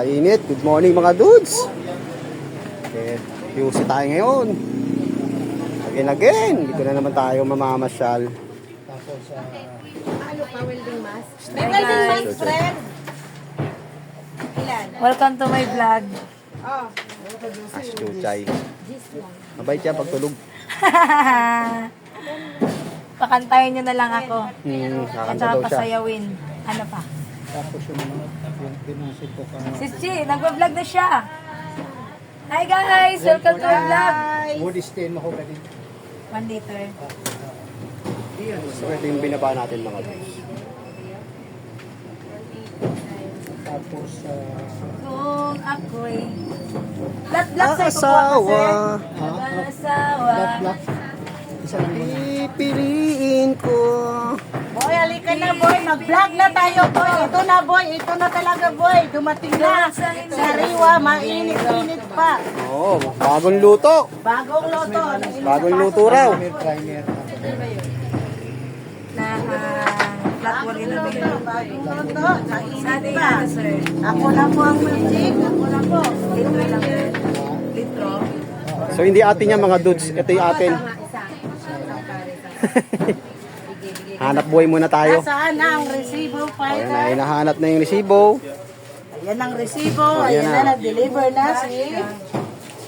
Napakainit. Good morning mga dudes. Okay, QC tayo ngayon. Again, again. Dito na naman tayo mamamasyal. Ano pa, welding mask? May welding mask, friend. Ilan? Welcome to my vlog. Oh. As Chuchay. Mabait siya pagtulog. Pakantayin nyo na lang ako. Hmm, At kakanta saka daw siya. pasayawin. Ano pa? Tapos yung mga yung pinasit ko kang Sis Chi, nagpa-vlog na siya. Hi guys! Welcome to my vlog. wood stain mo ko ka din. One liter. So, ito yung binaba natin mga dudes. Tapos uh, Kung ako'y lat-lat sa Asawa. Asawa. black black. Isa lang. Pipiliin ko. Halika na, boy. Mag-vlog na tayo, boy. Ito na, boy. Ito na talaga, boy. Dumating na. Sariwa, mainit-init pa. Oo, bagong luto. Bagong loto. Bagong luto raw. Bagong loto. Sa Mainit ating pa. Ako na po ang magic. Ako na po. Litro lang. Litro. So, hindi atin yan mga dudes. Ito yung atin. Hanap buhay muna tayo. Nasaan na ang resibo, Ayan na, hinahanap na yung resibo. Ayan ang resibo. Ayan Ayan na. na, nag-deliver na si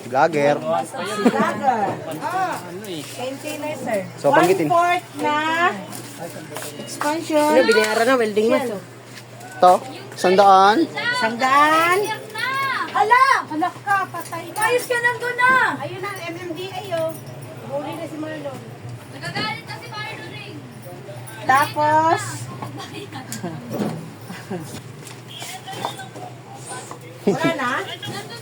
Vlogger. si Vlogger. Container sir. So, banggitin. One-fourth na expansion. binayaran na welding mask. Ito, sandaan. Sandaan. Ala! Anak ka, patay na. Ayos ka nang doon na! Ayun na, MMDA oh. Huli na si Marlon. Nagagalit Tapos, wala na?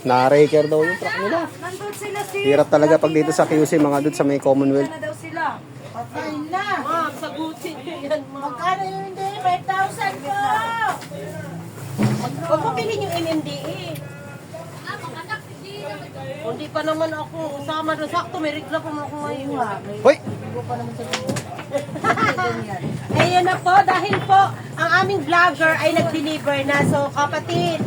Na-raker daw yung truck nila. Nandun sila si... Hirap talaga pag dito sa QC mga dudes sa may Commonwealth. na daw sila. Patay na. Ma'am, sagutin niyo yan, ma'am. Magkano yun hindi? 5,000 po. Huwag mo bilhin yung MMDA. Ah, anak, hindi naman. Hindi pa naman ako usama doon. Sakto, may reklamo mo ako ngayon. Hoy! Ayun na po, dahil po ang aming vlogger ay nag-deliver na. So, kapatid,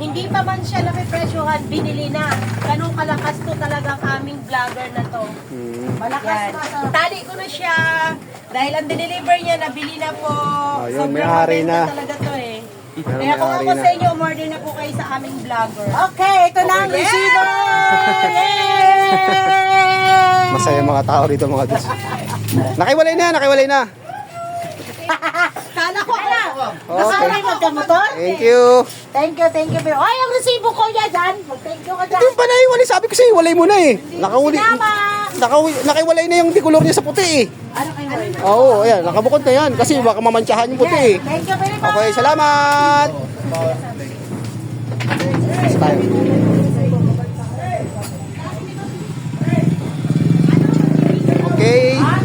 hindi pa man siya napipresyohan, binili na. Ganun kalakas to talaga ang aming vlogger na to. Hmm. Malakas pa sa... Tali ko na siya. Dahil ang dineliver niya, nabili na po. Ayun, Sobrang may-ari na. talaga to eh. Pero Kaya kung may-ari ako na. sa inyo, umorder na po kayo sa aming vlogger. Okay, ito na ang! Yay! Masaya mga tao dito mga dudes. Nakiwalay na, nakiwalay na. Kala ko ala. Okay. Nasanay magkamotor? Thank you. Thank you, thank you. Ay, ang resibo ko niya dyan. Mag-thank you ka dyan. Yung pa naiwalay, sabi ko sa'yo, walay mo na eh. Nakawali, Sinama. nakawi, nakiwalay na yung decolor niya sa puti eh. Ano kayo? Oo, ayan, nakabukod na yan. Kasi baka mamantsahan yung puti eh. Thank you very much. Okay, salamat! Tayo. Okay.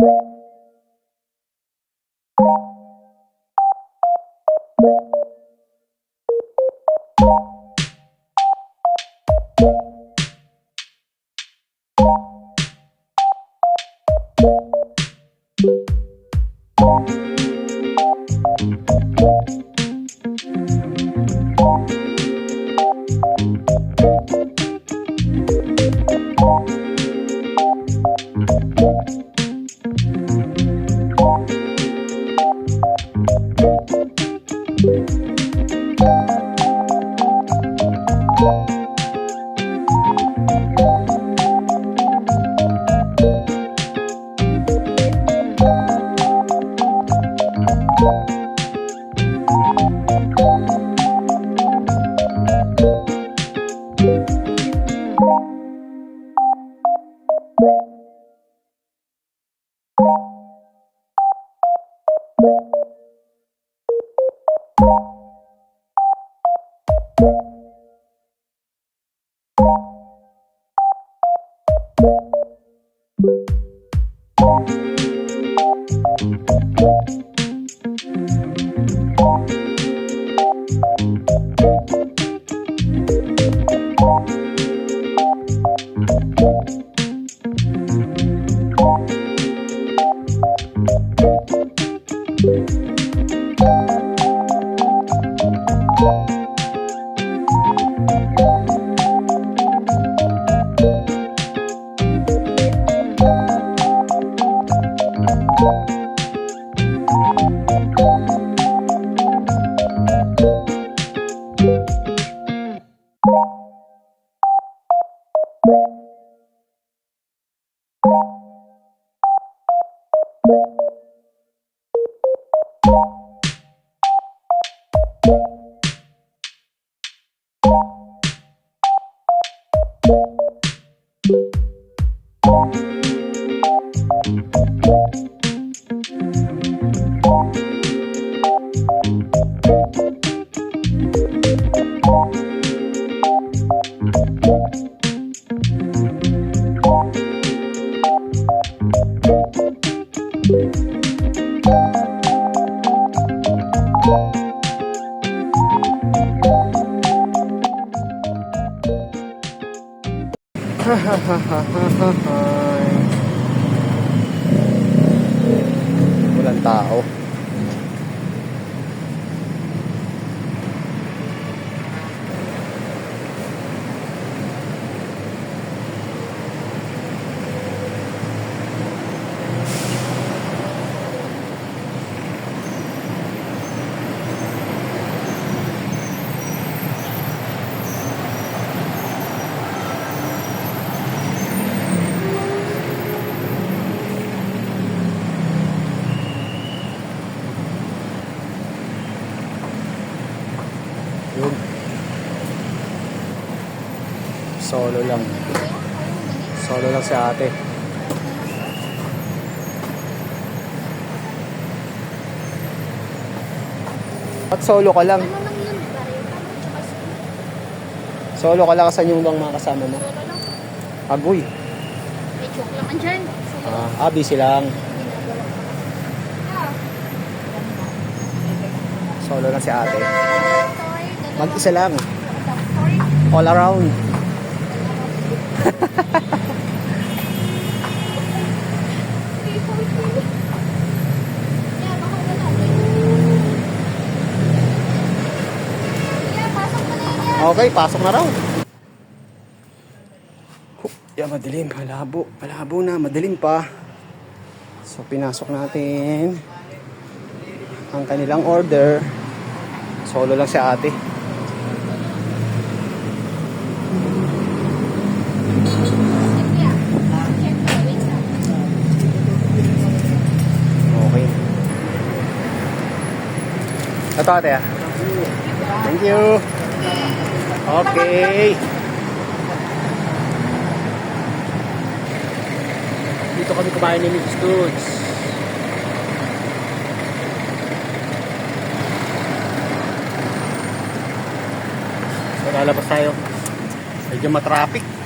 Thank you. Thank you. Solo lang. Solo lang si ate. At solo ka lang? Solo ka lang kasan yung bang mga kasama mo? Agoy. May joke lang andyan. Ah, ah, busy lang. Solo lang si ate. dalawa. Mag-isa lang. All around. Yeah, baka wala. Yeah, pasok mo na yun yan. Okay, pasok na raw. Yeah, madilim. Malabo. Malabo na. Madilim pa. So, pinasok natin ang kanilang order. Solo lang si ate. Ito ate ah. Thank you. Okay. Dito kami kumain ni Mrs. Goods. So, lalabas tayo. Medyo matraffic.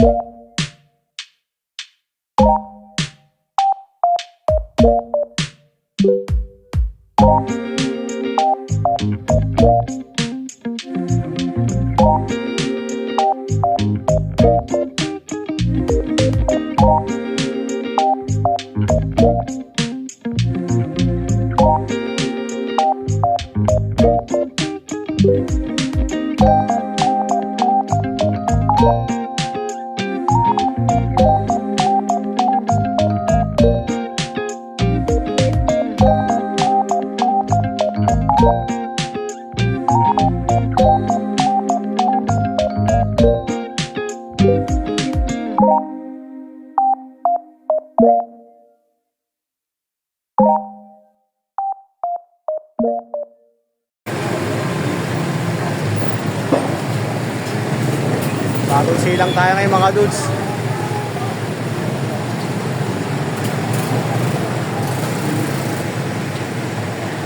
Thank you. Bagong silang tayo ngayon mga dudes.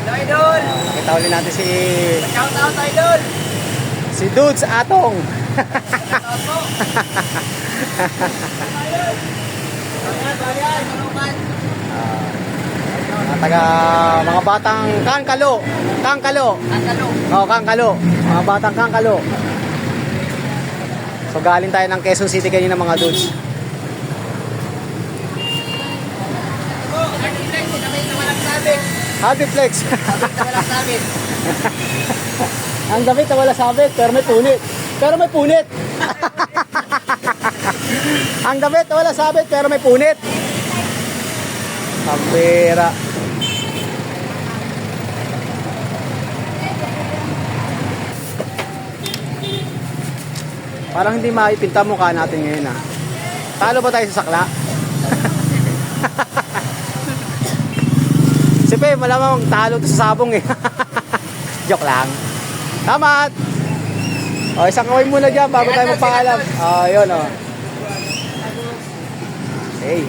Idol! Ulit natin si Shout out, Idol! si Dudes Atong. Mga taga mga batang Kangkalo. Kangkalo. Kangkalo. Oh, Kangkalo. Mga batang Kangkalo. So galing tayo ng Quezon City kanina mga dudes. Happy Flex. Ang damit na wala sabit, pero may punit. Pero may punit. Ang damit na wala sabit, pero may punit. Pambira. Parang hindi maipinta mukha natin ngayon ah. Talo ba tayo sa sakla? Si Pe, malamang talo to sa sabong eh. Joke lang. Tamat! O, isang kaway muna dyan bago tayo magpaalam. O, yun o. Okay.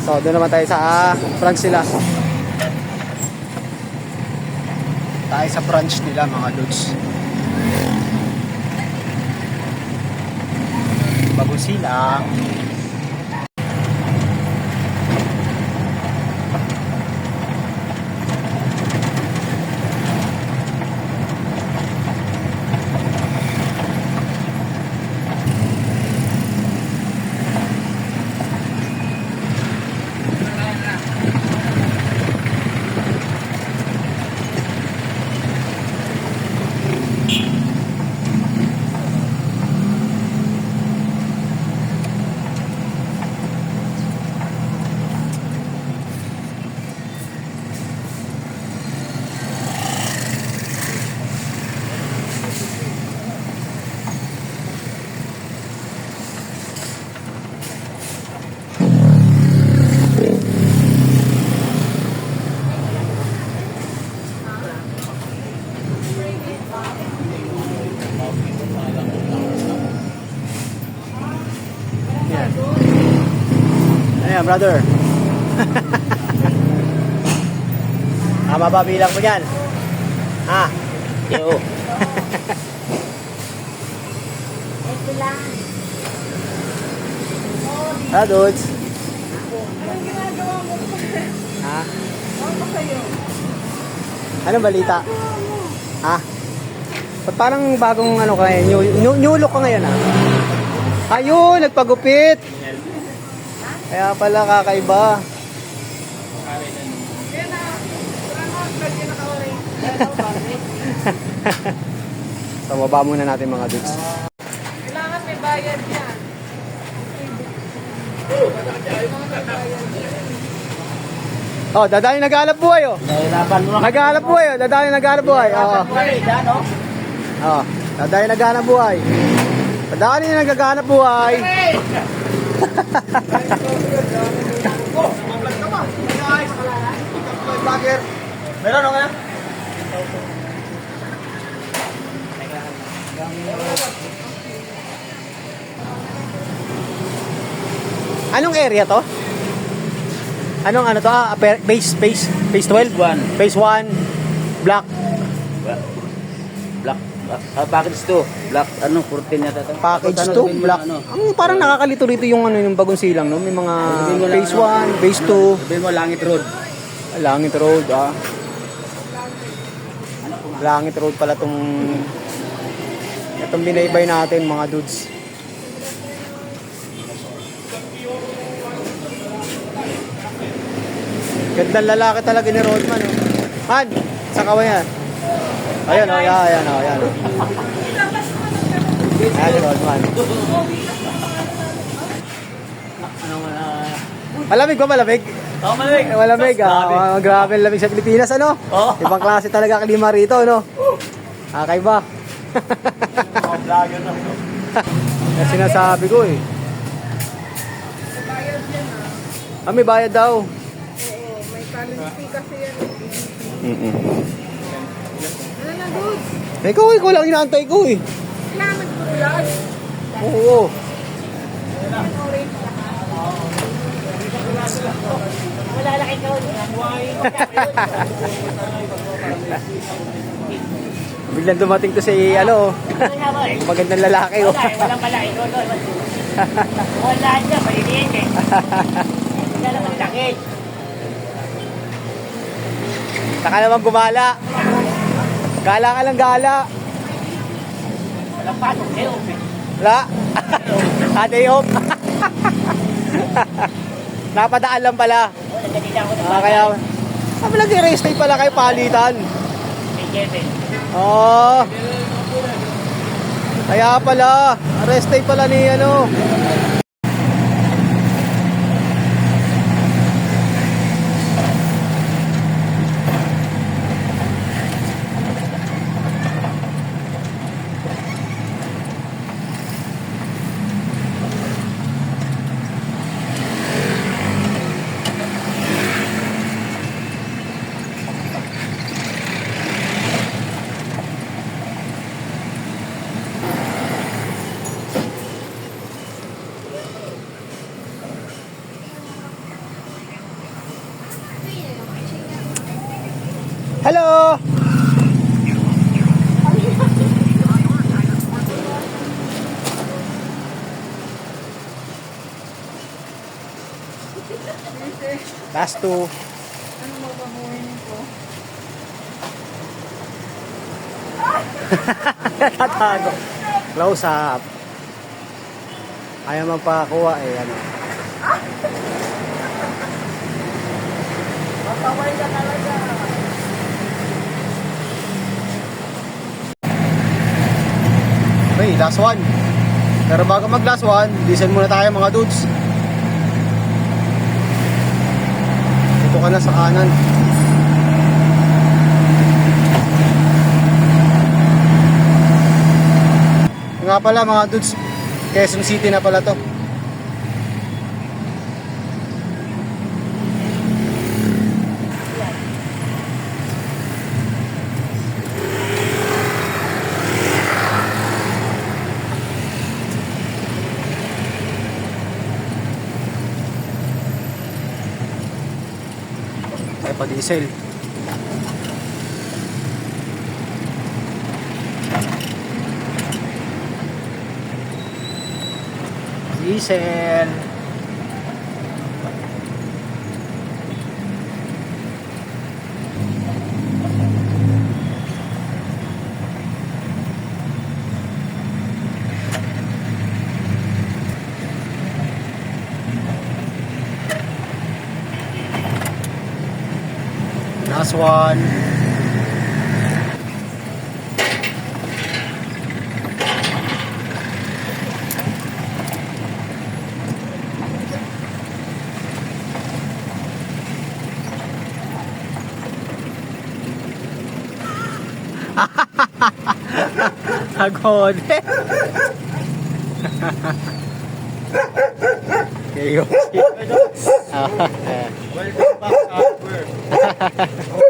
So, doon naman tayo sa ah, branch nila. Tayo sa branch nila mga dudes. Bago sila. Brother. Tama ba bilang mo dyan? Ha? Yo. Ha, dudes? Ha? Anong balita? Ha? Ba't parang bagong ano ka ngayon? New, new, new look ka ngayon ha? Ayun, nagpagupit. Kaya pala kakaiba. so, baba muna natin mga dudes. Kailangan may bayad yan. Oh, dadali naghahanap buhay oh. Naghahanap buhay oh, dadali naghahanap buhay. Oo. Dyan, no? Oh, dadali naghahanap buhay. Dadali na naghahanap buhay. Meron? Kaya? Anong area to? Anong ano to? Ah, base, base, base 12? One. Base 1, black. Black. Black. Ah, package to. Black, ano, 14 yata to. Package Tapos, 2, ano, sabihin mo black. na, Ano? Ang parang nakakalito rito yung ano yung bagong silang, no? May mga Sabihin mo lang, base ano, 1, base 2, Sabihin mo, Langit Road. Langit Road, ah. Langit Road pala tong itong binaybay natin mga dudes. Gandang lalaki talaga ni Rodman. Oh. Man, sa kawayan. Ayan o, ayan, ayan o, ayan. Ayan si Rodman. Malamig ba malamig? Oh, malamig. Eh, malamig ah. Oh, grabe ang lamig sa Pilipinas ano? Oo. Ibang klase talaga klima rito no? Akay ba? Oh, vlogger na. Kasi sinasabi ko eh. Ah, may bayad daw. Oo, may penalty kasi yan. Mm Ikaw, ikaw lang inaantay ko eh. Kailangan ko yan. Oo. Wala lang ikaw. Biglang dumating to si ano, magandang lalaki oh. Walang pala ikaw doon. Wala niya, maliliit eh. Wala lang ang laki. Saka naman gumala. Gala ka lang gala. Walang pasok. Eh, open. Wala. Ah, day off. Napadaan lang pala. Oh, ng Ah, kaya, sabi lang race day pala kayo palitan. May Kevin. Oo. Kaya pala, rest day pala ni ano. Hello! Last two. Tatago. Close up. Ayaw magpakakuha eh. Ano. Okay, last one. Pero bago mag last one, listen muna tayo mga dudes. Dito ka na sa kanan. Nga pala mga dudes, Quezon City na pala to. Diesel. Diesel. One. Agod. Kayo. Welcome back work.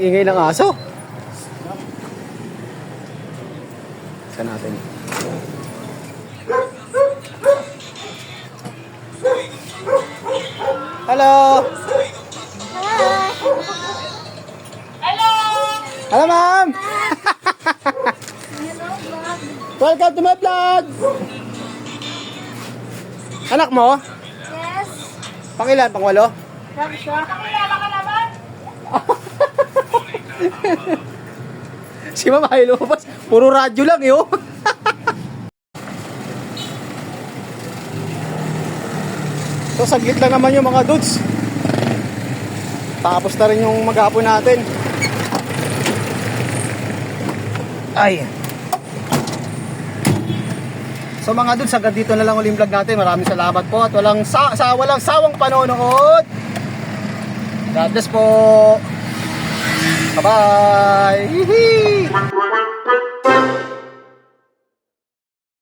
Ingay ng aso. Saan natin? Hello! Hello! Hello, ma'am! Welcome to my vlog! Anak mo? Yes. Pang ilan? Pang walo? Sabi siya. Si Ma'am ay lumabas. Puro radyo lang eh, oh. so, saglit lang naman yung mga dudes. Tapos na rin yung maghapon natin. Ay. So mga dudes, hanggang dito na lang ulit vlog natin. Maraming salamat po at walang sa, sa walang sawang panonood. God bless po. Bye-bye.